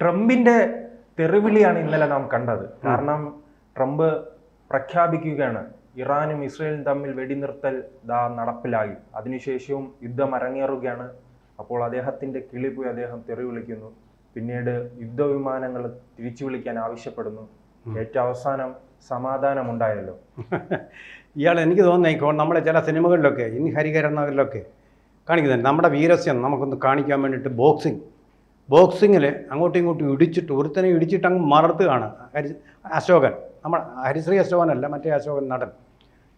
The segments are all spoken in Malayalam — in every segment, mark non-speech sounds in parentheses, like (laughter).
ട്രംപിന്റെ തെറിവിളിയാണ് ഇന്നലെ നാം കണ്ടത്. കാരണം ട്രംപ് പ്രഖ്യാപിക്കുകയാണ് ഇറാനും ഇസ്രയേലും തമ്മിൽ വെടിനിർത്തൽ ദാ നടപ്പിലായി. അതിനുശേഷവും യുദ്ധം അരങ്ങേറുകയാണ്. അപ്പോൾ അദ്ദേഹത്തിന്റെ കിളി പോയി അദ്ദേഹം തെറി വിളിക്കുന്നു. പിന്നീട് യുദ്ധവിമാനങ്ങൾ തിരിച്ചു വിളിക്കാൻ ആവശ്യപ്പെടുന്നു. ഏറ്റവും അവസാനം സമാധാനം സമാധാനമുണ്ടായല്ലോ. ഇയാൾ എനിക്ക് തോന്നുന്നു ഇപ്പോൾ നമ്മളെ ചില സിനിമകളിലൊക്കെ ഇനി ഹരികരണങ്ങളിലൊക്കെ കാണിക്കുന്നുണ്ട്. നമ്മുടെ വീരസ്യം നമുക്കൊന്ന് കാണിക്കാൻ വേണ്ടിയിട്ട് ബോക്സിങ്. ബോക്സിങ്ങിൽ അങ്ങോട്ടും ഇങ്ങോട്ടും ഇടിച്ചിട്ട് ഒരുത്തനെ ഇടിച്ചിട്ട് അങ്ങ് മറത്തുകയാണ്. ഹരി അശോകൻ. നമ്മൾ ഹരിശ്രീ അശോകനല്ല മറ്റേ അശോകൻ നടൻ.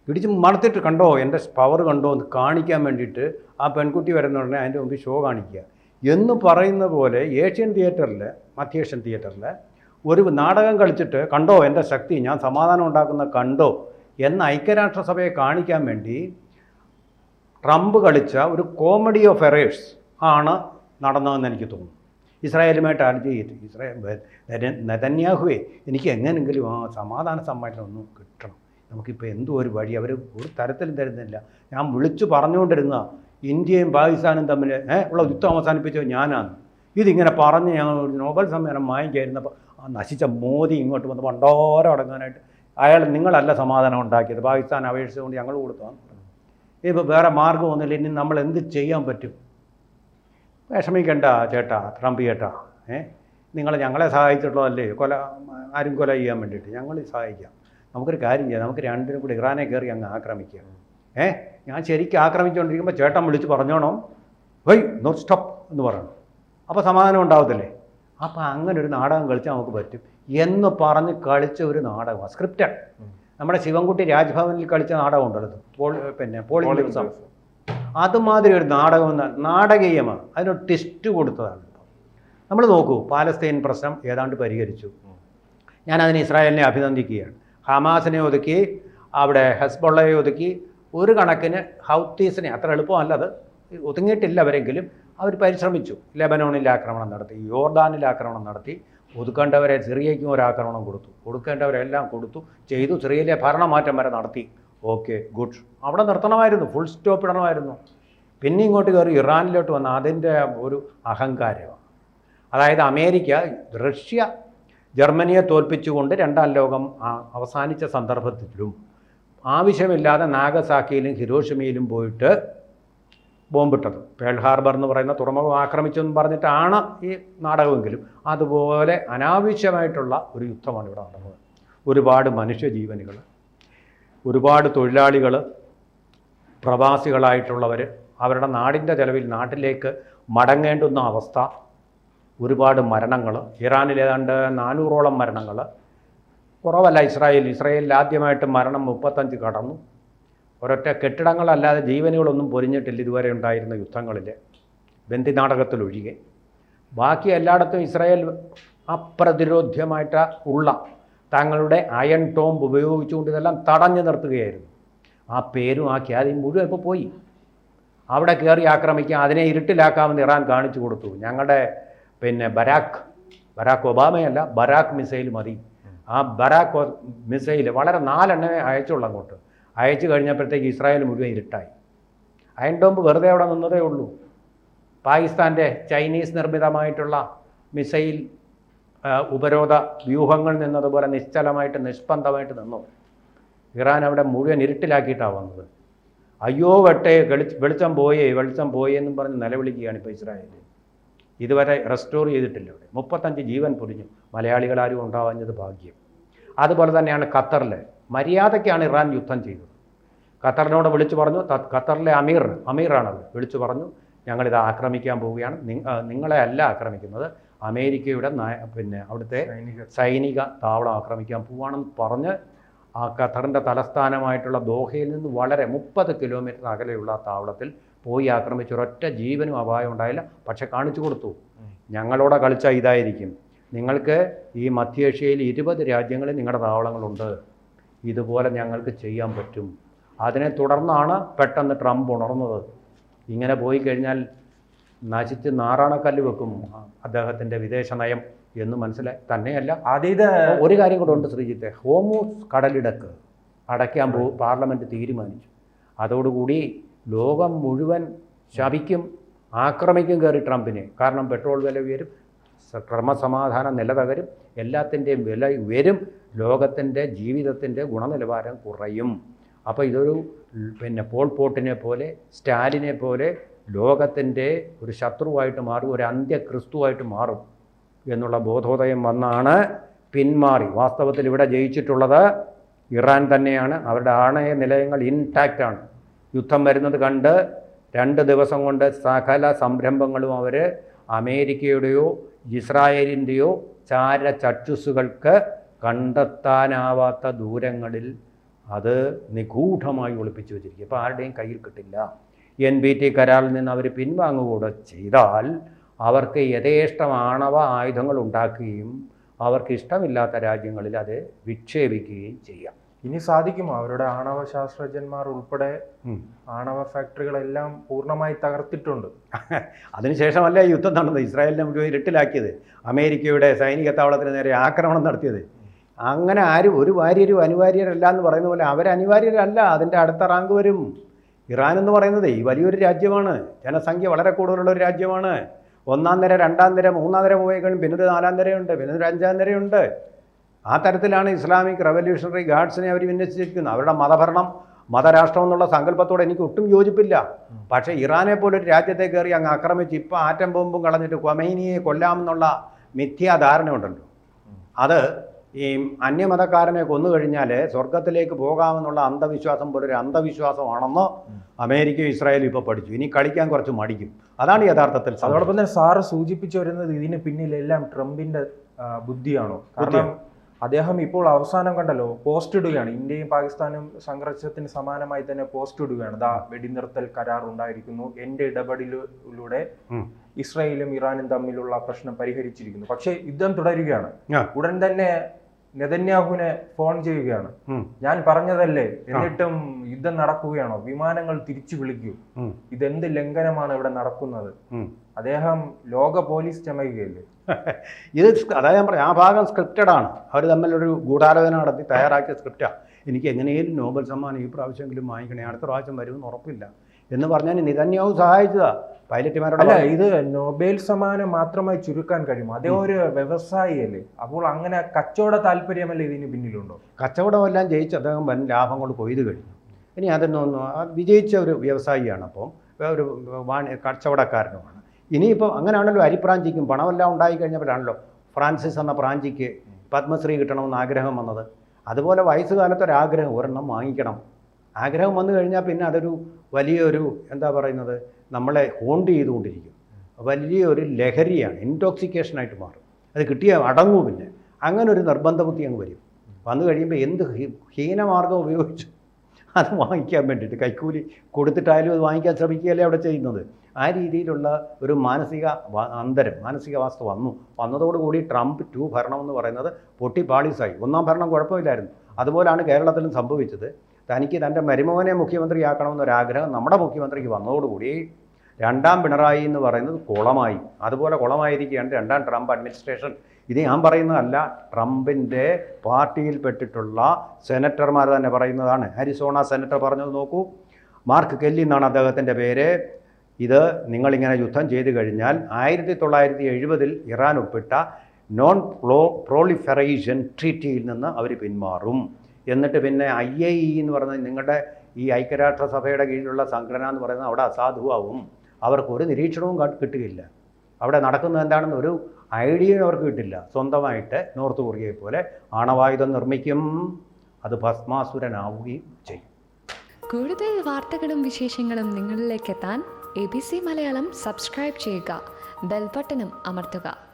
ഇടിച്ച് മറത്തിട്ട് കണ്ടോ എന്റെ പവർ കണ്ടോ എന്ന് കാണിക്കാൻ വേണ്ടിയിട്ട് ആ പെൺകുട്ടി വരുന്ന ഉടനെ അതിന്റെ മുമ്പിൽ ഷോ കാണിക്കുക. എന്ന് പറയുന്ന പോലെ ഏഷ്യൻ തിയേറ്ററിൽ മധ്യേഷ്യൻ തിയേറ്ററിൽ ഒരു നാടകം കളിച്ചിട്ട് കണ്ടോ എന്റെ ശക്തി ഞാൻ സമാധാനം ഉണ്ടാക്കുന്ന കണ്ടോ എന്ന് ഐക്യരാഷ്ട്രസഭയെ കാണിക്കാൻ വേണ്ടി ട്രംപ് കളിച്ച ഒരു കോമഡി ഓഫ് എറേഴ്സ് ആണ് നടന്നതെന്ന് എനിക്ക് തോന്നുന്നു. ഇസ്രായേലുമായിട്ട് ആർജ് ചെയ്തു ഇസ്രായേൽ നെതന്യാഹുവേ എനിക്ക് എങ്ങനെയെങ്കിലും ആ സമാധാന സമ്മേളനം ഒന്ന് കിട്ടണം. നമുക്കിപ്പോൾ എന്തോ ഒരു വഴി അവർ ഒരു തരത്തിലും തരുന്നില്ല. ഞാൻ വിളിച്ചു പറഞ്ഞുകൊണ്ടിരുന്ന ഇന്ത്യയും പാകിസ്ഥാനും തമ്മിൽ ഉള്ള യുദ്ധം അവസാനിപ്പിച്ചത് ഞാനാണ്. ഇതിങ്ങനെ പറഞ്ഞ് ഞങ്ങൾ നോബൽ സമ്മേളനം വാങ്ങിക്കായിരുന്നപ്പോൾ ആ നശിച്ച മോദി ഇങ്ങോട്ട് വന്ന് പണ്ടോരം അടങ്ങാനായിട്ട് അയാൾ നിങ്ങളല്ല സമാധാനം ഉണ്ടാക്കിയത്. പാകിസ്ഥാൻ അപേക്ഷിച്ചുകൊണ്ട് ഞങ്ങൾ കൊടുത്തു. ഇപ്പോൾ വേറെ മാർഗമൊന്നുമില്ല ഇനി നമ്മൾ എന്ത് ചെയ്യാൻ പറ്റും? വിഷമിക്കണ്ട ചേട്ടാ ട്രംപ് ചേട്ടാ. ഏ? നിങ്ങൾ ഞങ്ങളെ സഹായിച്ചിട്ടുള്ളതല്ലേ? കൊല ആരും കൊല ചെയ്യാൻ വേണ്ടിയിട്ട് ഞങ്ങൾ സഹായിക്കാം. നമുക്കൊരു കാര്യം ചെയ്യാം. നമുക്ക് രണ്ടിനും കൂടി ഇറാനെ കയറി അങ്ങ് ആക്രമിക്കാം ഏ? ഞാൻ ശരിക്കും ആക്രമിച്ചുകൊണ്ടിരിക്കുമ്പോൾ ചേട്ടൻ വിളിച്ച് പറഞ്ഞോണം? വൈ നോ സ്റ്റോപ്പ് എന്ന് പറയണം അപ്പോൾ സമാധാനം ഉണ്ടാവത്തില്ലേ? അപ്പോൾ അങ്ങനെ ഒരു നാടകം കളിച്ചാൽ നമുക്ക് പറ്റും എന്ന് പറഞ്ഞ് കളിച്ച ഒരു നാടകമാണ്. സ്ക്രിപ്റ്റാണ്. നമ്മുടെ ശിവൻകുട്ടി രാജ്ഭവനിൽ കളിച്ച നാടകം ഉണ്ടല്ലോ പോൾ പിന്നെ പോളിംഗ് ദിവസം. അതുമാതിരി ഒരു നാടകം നാടകീയമാണ്. അതിനൊരു ടെസ്റ്റ് കൊടുത്തതാണ്. നമ്മൾ നോക്കൂ പാലസ്തീൻ പ്രശ്നം ഏതാണ്ട് പരിഹരിച്ചു. ഞാൻ അതിന് ഇസ്രായേലിനെ അഭിനന്ദിക്കുകയാണ്. ഹമാസിനെ ഒതുക്കി അവിടെ ഹെസ്ബൊള്ളയെ ഒതുക്കി ഒരു കണക്കിന് ഹൗത്തീസിനെ അത്ര എളുപ്പമല്ല അത് ഒതുങ്ങിയിട്ടില്ല അവരെങ്കിലും അവർ പരിശ്രമിച്ചു. ലെബനോണിൽ ആക്രമണം നടത്തി യോർദാനിൽ ആക്രമണം നടത്തി ഒതുക്കേണ്ടവരെ സിറിയയ്ക്കും ഒരു ആക്രമണം കൊടുത്തു. കൊടുക്കേണ്ടവരെല്ലാം കൊടുത്തു ചെയ്തു സിറിയയിലെ ഭരണമാറ്റം വരെ നടത്തി. Okay good. അവിടെ നിർത്തണമായിരുന്നു ഫുൾ സ്റ്റോപ്പ് ഇടണമായിരുന്നു. പിന്നെ ഇങ്ങോട്ട് കയറി ഇറാനിലോട്ട് വന്ന അതിന്റെ ഒരു അഹങ്കാരമാണ്. അതായത് അമേരിക്ക റഷ്യ ജർമ്മനിയെ തോൽപ്പിച്ചുകൊണ്ട് രണ്ടാം ലോകം അവസാനിച്ച സന്ദർഭത്തിലും ആവശ്യമില്ലാതെ നാഗസാക്കിയിലും ഹിരോഷിമയിലും പോയിട്ട് ബോംബിട്ടത്. പേൾ ഹാർബർ എന്ന് പറയുന്ന തുറമുഖം ആക്രമിച്ചെന്ന് പറഞ്ഞിട്ടാണ് ഈ നാടകമെങ്കിലും അതുപോലെ അനാവശ്യമായിട്ടുള്ള ഒരു യുദ്ധമാണ് ഇവിടെ നടന്നത്. ഒരുപാട് മനുഷ്യജീവനുകൾ ഒരുപാട് തൊഴിലാളികൾ പ്രവാസികളായിട്ടുള്ളവർ അവരുടെ നാടിന്റെ ചെലവിൽ നാട്ടിലേക്ക് മടങ്ങേണ്ടുന്ന അവസ്ഥ ഒരുപാട് മരണങ്ങൾ ഇറാനിൽ ഏതാണ്ട് നാനൂറോളം മരണങ്ങൾ കുറവല്ല ഇസ്രായേൽ. ഇസ്രായേലിൽ ആദ്യമായിട്ട് മരണം മുപ്പത്തഞ്ച് കടന്നു. ഒരൊറ്റ കെട്ടിടങ്ങളല്ലാതെ ജീവനുകളൊന്നും പൊരിഞ്ഞിട്ടില്ല ഇതുവരെ ഉണ്ടായിരുന്ന യുദ്ധങ്ങളിൽ ബന്ദി നാടകത്തിലൊഴികെ ബാക്കി എല്ലായിടത്തും ഇസ്രായേൽ അപ്രതിരോധ്യമായിട്ട് ഉള്ള തങ്ങളുടെ അയൺ ടോംബ് ഉപയോഗിച്ചുകൊണ്ട് ഇതെല്ലാം തടഞ്ഞു നിർത്തുകയായിരുന്നു. ആ പേരും ആ ഖ്യാതിയും മുഴുവൻ ഇപ്പോൾ പോയി. അവിടെ കയറി ആക്രമിക്കാം അതിനെ ഇരുട്ടിലാക്കാമെന്ന് ഇറാൻ കാണിച്ചു കൊടുത്തു. ഞങ്ങളുടെ പിന്നെ ബരാക്ക് ബരാക്ക് ഒബാമയല്ല ബരാക്ക് മിസൈൽ മതി. ആ ബരാക്ക് മിസൈൽ വളരെ നാലെണ്ണമേ അയച്ചുള്ളൂ അങ്ങോട്ട്. അയച്ചു കഴിഞ്ഞപ്പോഴത്തേക്ക് ഇസ്രായേൽ മുഴുവൻ ഇരുട്ടായി. അയൺ ടോംബ് വെറുതെ അവിടെ നിന്നതേ ഉള്ളൂ. പാകിസ്ഥാന്റെ ചൈനീസ് നിർമ്മിതമായിട്ടുള്ള മിസൈൽ ഉപരോധ വ്യൂഹങ്ങൾ നിന്നതുപോലെ നിശ്ചലമായിട്ട് നിഷ്പന്ധമായിട്ട് നിന്നു. ഇറാൻ അവിടെ മുഴുവൻ ഇരുട്ടിലാക്കിയിട്ടാണ് വന്നത് അയ്യോ വെട്ടേ വെളി വെളിച്ചം പോയേ വെളിച്ചം പോയേ എന്നും പറഞ്ഞ് നിലവിളിക്കുകയാണ് ഇപ്പോൾ ഇസ്രായേൽ ഇതുവരെ റെസ്റ്റോർ ചെയ്തിട്ടില്ല ഇവിടെ. മുപ്പത്തഞ്ച് ജീവൻ പൊരിഞ്ഞു മലയാളികളാരും ഉണ്ടാവാഞ്ഞത് ഭാഗ്യം. അതുപോലെ തന്നെയാണ് ഖത്തറിൽ മര്യാദയ്ക്കാണ് ഇറാൻ യുദ്ധം ചെയ്തത്. ഖത്തറിനോട് വിളിച്ചു പറഞ്ഞു ഖത്തറിലെ അമീർ അമീറാണത്. വിളിച്ചു പറഞ്ഞു ഞങ്ങളിത് ആക്രമിക്കാൻ പോവുകയാണ്. നിങ്ങളെ അല്ല ആക്രമിക്കുന്നത്. അമേരിക്കയുടെ പിന്നെ അവിടുത്തെ സൈനിക താവളം ആക്രമിക്കാൻ പോവാണെന്ന് പറഞ്ഞ് ആ ഖത്തറിന്റെ തലസ്ഥാനമായിട്ടുള്ള ദോഹയിൽ നിന്ന് വളരെ മുപ്പത് കിലോമീറ്റർ അകലെയുള്ള ആ താവളത്തിൽ പോയി ആക്രമിച്ച് ഒരൊറ്റ ജീവനും അപായം ഉണ്ടായില്ല. പക്ഷെ കാണിച്ചു കൊടുത്തു. ഞങ്ങളോടെ കളിച്ച ഇതായിരിക്കും. നിങ്ങൾക്ക് ഈ മധ്യേഷ്യയിൽ ഇരുപത് രാജ്യങ്ങളിൽ നിങ്ങളുടെ താവളങ്ങളുണ്ട്. ഇതുപോലെ ഞങ്ങൾക്ക് ചെയ്യാൻ പറ്റും. അതിനെ തുടർന്നാണ് പെട്ടെന്ന് ട്രംപ് ഉണർന്നത്. ഇങ്ങനെ പോയി കഴിഞ്ഞാൽ നശിച്ച് നാറാണക്കല്ല് വെക്കും. അദ്ദേഹത്തിന്റെ വിദേശ നയം എന്ന് മനസ്സിലായി. തന്നെയല്ല അതീത ഒരു കാര്യം കൂടെ ഉണ്ട് ശ്രീജിത്തെ. ഹോമൂസ് കടലിടക്ക് അടയ്ക്കാൻ പോ പാർലമെന്റ് തീരുമാനിച്ചു. അതോടുകൂടി ലോകം മുഴുവൻ ശപിക്കും ആക്രമിക്കും കയറി ട്രംപിനെ. കാരണം പെട്രോൾ വില ഉയരും ക്രമസമാധാന നിലതകരും എല്ലാത്തിന്റെയും വില ഉയരും ലോകത്തിന്റെ ജീവിതത്തിന്റെ ഗുണനിലവാരം കുറയും. അപ്പോൾ ഇതൊരു പിന്നെ പോൾ പോട്ടിനെ പോലെ സ്റ്റാലിനെ പോലെ ലോകത്തിന്റെ ഒരു ശത്രുവായിട്ട് മാറും ഒരു അന്ത്യക്രിസ്തുവായിട്ട് മാറും എന്നുള്ള ബോധോദയം വന്നാണ് പിന്മാറി. വാസ്തവത്തിൽ ഇവിടെ ജയിച്ചിട്ടുള്ളത് ഇറാൻ തന്നെയാണ്. അവരുടെ ആണയ നിലയങ്ങൾ ഇൻടാക്റ്റ് ആണ്. യുദ്ധം വരുന്നത് കണ്ട് രണ്ട് ദിവസം കൊണ്ട് സകല സംരംഭങ്ങളും അവർ അമേരിക്കയുടെയോ ഇസ്രായേലിന്റെയോ ചാര ചക്ഷുസുകൾക്ക് കണ്ടെത്താനാവാത്ത ദൂരങ്ങളിൽ അത് നിഗൂഢമായി ഒളിപ്പിച്ചു വെച്ചിരിക്കും ഇപ്പോൾ ആരുടെയും കയ്യിൽ കിട്ടില്ല. എൻ ബി ടി കരാറിൽ നിന്ന് അവർ പിൻവാങ്ങുകൂടെ ചെയ്താൽ അവർക്ക് യഥേഷ്ടം ആണവ ആയുധങ്ങൾ ഉണ്ടാക്കുകയും അവർക്ക് ഇഷ്ടമില്ലാത്ത രാജ്യങ്ങളിൽ അത് വിക്ഷേപിക്കുകയും ചെയ്യാം. ഇനി സാധിക്കുമോ? അവരുടെ ആണവ ശാസ്ത്രജ്ഞന്മാർ ഉൾപ്പെടെ. ആണവ ഫാക്ടറികളെല്ലാം പൂർണമായി തകർത്തിട്ടുണ്ട്. (laughs) അതിനുശേഷമല്ല യുദ്ധം നടന്നത്? ഇസ്രായേലിനെ മുഴുവൻ ഇരുട്ടിലാക്കിയത്. അമേരിക്കയുടെ സൈനിക താവളത്തിന് നേരെ ആക്രമണം നടത്തിയത്. അങ്ങനെ ആരും ഒരു വാര്യരും അനിവാര്യരല്ല എന്ന് പറയുന്ന പോലെ അവരനിവാര്യരല്ല. അതിന്റെ അടുത്ത റാങ്ക് വരും. ഇറാൻ എന്ന് പറയുന്നത് ഈ വലിയൊരു രാജ്യമാണ്. ജനസംഖ്യ വളരെ കൂടുതലുള്ള ഒരു രാജ്യമാണ്. ഒന്നാം നിര രണ്ടാം നിര മൂന്നാം നിര പോയി കഴിഞ്ഞ് പിന്നെ നാലാം നിരയുണ്ട് പിന്നെ ഒരു അഞ്ചാം നിരയുണ്ട്. ആ തരത്തിലാണ് ഇസ്ലാമിക് റവല്യൂഷണറി ഗാർഡ്സിനെ അവർ വിന്യസിച്ചിരിക്കുന്നത്. അവരുടെ മതഭരണം മതരാഷ്ട്രം എന്നുള്ള സങ്കല്പത്തോടെ എനിക്ക് ഒട്ടും യോജിപ്പില്ല. പക്ഷേ ഇറാനെ പോലൊരു രാജ്യത്തെ കയറി അങ്ങ് ആക്രമിച്ച് ഇപ്പോൾ ആറ്റം ബോംബും കളഞ്ഞിട്ട് കൊമൈനിയെ കൊല്ലാമെന്നുള്ള മിഥ്യാധാരണ ഉണ്ടല്ലോ അത് ഈ അന്യമതക്കാരനെ കൊന്നു കഴിഞ്ഞാൽ സ്വർഗത്തിലേക്ക് പോകാമെന്നുള്ള അന്ധവിശ്വാസം പോലൊരു അന്ധവിശ്വാസമാണെന്ന് അമേരിക്കയും ഇസ്രായേലും ഇപ്പോൾ പഠിച്ചു. ഇനി കളിക്കാൻ കുറച്ച് മടിക്കും. അതാണ് യഥാർത്ഥത്തിൽ അതോടൊപ്പം തന്നെ സാറ് സൂചിപ്പിച്ചു വരുന്നത് ഇതിന് പിന്നിലെല്ലാം ട്രംപിന്റെ ബുദ്ധിയാണോ? കാരണം അദ്ദേഹം ഇപ്പോൾ അവസാനം കണ്ടല്ലോ പോസ്റ്റ് ഇടുകയാണ്. ഇന്ത്യയും പാകിസ്ഥാനും സംഘർഷത്തിന് സമാനമായി തന്നെ പോസ്റ്റ് ഇടുകയാണ്. ദാ വെടിനിർത്തൽ കരാർ ഉണ്ടായിരിക്കുന്നു. എന്റെ ഇടപെടലിലൂടെ ഇസ്രായേലും ഇറാനും തമ്മിലുള്ള പ്രശ്നം പരിഹരിച്ചിരിക്കുന്നു. പക്ഷേ യുദ്ധം തുടരുകയാണ്. ഉടൻ തന്നെ നെതന്യാഹുവിനെ ഫോൺ ചെയ്യുകയാണ്. ഞാൻ പറഞ്ഞതല്ലേ എന്നിട്ടും യുദ്ധം നടക്കുകയാണോ? വിമാനങ്ങൾ തിരിച്ചു വിളിക്കൂ. ഇതെന്ത് ലംഘനമാണ് ഇവിടെ നടക്കുന്നത്? അദ്ദേഹം ലോക പോലീസ് ചമയുകയല്ലേ? (laughs) ഇത് അതായത് ഞാൻ പറയാം ആ ഭാഗം സ്ക്രിപ്റ്റഡ് ആണ്. അവർ തമ്മിലൊരു ഗൂഢാലോചന നടത്തി തയ്യാറാക്കിയ സ്ക്രിപ്റ്റാണ് എനിക്ക് എങ്ങനെയും നോബൽ സമ്മാനം ഈ പ്രാവശ്യമെങ്കിലും വാങ്ങിക്കണേ അടുത്ത പ്രാവശ്യം വരുമെന്ന് ഉറപ്പില്ല. എന്ന് പറഞ്ഞാൽ നിതന്യാവ് സഹായിച്ചതാ. പൈലറ്റുമാരോട് അല്ല ഇത് നോബേൽ സമ്മാനം മാത്രമായി ചുരുക്കാൻ കഴിയും. അതേ ഒരു വ്യവസായിയല്ലേ? അപ്പോൾ അങ്ങനെ കച്ചവട താല്പര്യമല്ലേ ഇതിന് പിന്നിലുണ്ടോ? കച്ചവടമെല്ലാം ജയിച്ച് അദ്ദേഹം വൻ ലാഭം കൊണ്ട് കൊയ്ത് കഴിഞ്ഞു. ഇനി അതൊന്നും ആ വിജയിച്ച ഒരു വ്യവസായിയാണ് അപ്പം. ഒരു വാണി കച്ചവടക്കാരനുമാണ്. ഇനിയിപ്പോൾ അങ്ങനെയാണല്ലോ അരിപ്രാഞ്ചിക്കും പണമെല്ലാം ഉണ്ടായി കഴിഞ്ഞപ്പോഴാണല്ലോ ഫ്രാൻസിസ് എന്ന പ്രാഞ്ചിക്ക് പത്മശ്രീ കിട്ടണമെന്ന് ആഗ്രഹം വന്നത്. അതുപോലെ വയസ്സുകാലത്ത് ഒരാഗ്രഹം ഒരെണ്ണം വാങ്ങിക്കണം. ആഗ്രഹം വന്നു കഴിഞ്ഞാൽ പിന്നെ അതൊരു വലിയൊരു എന്താ പറയുന്നത് നമ്മളെ ഹോണ്ട് ചെയ്തുകൊണ്ടിരിക്കും. വലിയൊരു ലഹരിയാണ് ഇൻടോക്സിക്കേഷനായിട്ട് മാറും. അത് കിട്ടിയ അടങ്ങും പിന്നെ. അങ്ങനെ ഒരു നിർബന്ധ ബുദ്ധി അങ്ങ് വരും. വന്നു കഴിയുമ്പോൾ എന്ത് ഹീനമാർഗം ഉപയോഗിച്ചു? അത് വാങ്ങിക്കാൻ വേണ്ടിയിട്ട്. കൈക്കൂലി കൊടുത്തിട്ടായാലും അത് വാങ്ങിക്കാൻ ശ്രമിക്കുകയല്ലേ അവിടെ ചെയ്യുന്നത്? ആ രീതിയിലുള്ള ഒരു മാനസിക അന്തരം മാനസികാവസ്ഥ വന്നു. വന്നതോടുകൂടി ട്രംപ് ടു ഭരണം എന്ന് പറയുന്നത് പൊട്ടി പാളീസായി ഒന്നാം ഭരണം കുഴപ്പമില്ലായിരുന്നു. അതുപോലാണ് കേരളത്തിലും സംഭവിച്ചത്. തനിക്ക് തന്റെ മരുമോനെ മുഖ്യമന്ത്രിയാക്കണമെന്നൊരാഗ്രഹം നമ്മുടെ മുഖ്യമന്ത്രിക്ക് വന്നതോടുകൂടി രണ്ടാം പിണറായി എന്ന് പറയുന്നത് കുളമായി. അതുപോലെ കുളമായിരിക്കുകയാണ് രണ്ടാം ട്രംപ് അഡ്മിനിസ്ട്രേഷൻ. ഇത് ഞാൻ പറയുന്നതല്ല ട്രംപിന്റെ പാർട്ടിയിൽപ്പെട്ടിട്ടുള്ള സെനറ്റർമാർ തന്നെ പറയുന്നതാണ്. അരിസോണ സെനറ്റർ പറഞ്ഞത് നോക്കൂ. മാർക്ക് കെല്ലി എന്നാണ് അദ്ദേഹത്തിന്റെ പേര്. ഇത് നിങ്ങളിങ്ങനെ യുദ്ധം ചെയ്തു കഴിഞ്ഞാൽ ആയിരത്തി തൊള്ളായിരത്തി എഴുപതിൽ ഇറാൻ ഒപ്പിട്ട നോൺ പ്രോ പ്രോളിഫറേഷൻ ട്രീറ്റിയിൽ നിന്ന് അവർ പിന്മാറും. എന്നിട്ട് പിന്നെ ഐ എ ഇ എന്ന് പറയുന്നത് നിങ്ങളുടെ ഈ ഐക്യരാഷ്ട്രസഭയുടെ കീഴിലുള്ള സംഘടന എന്ന് പറയുന്നത് അവിടെ അസാധുവാകും അവർക്ക് ഒരു നിരീക്ഷണവും കിട്ടുകയില്ല. അവിടെ നടക്കുന്നത് എന്താണെന്ന് ഒരു ഐഡിയയും അവർക്ക് കിട്ടില്ല. സ്വന്തമായിട്ട് നോർത്ത് കൊറിയയെ പോലെ ആണവായുധം നിർമ്മിക്കും. അത് ഭസ്മാസുരനാവുകയും ചെയ്യും. കൂടുതൽ വാർത്തകളും വിശേഷങ്ങളും നിങ്ങളിലേക്ക് എത്താൻ A B C Malayalam subscribe ചെയ്യുക. ബെൽബട്ടനും അമർത്തുക.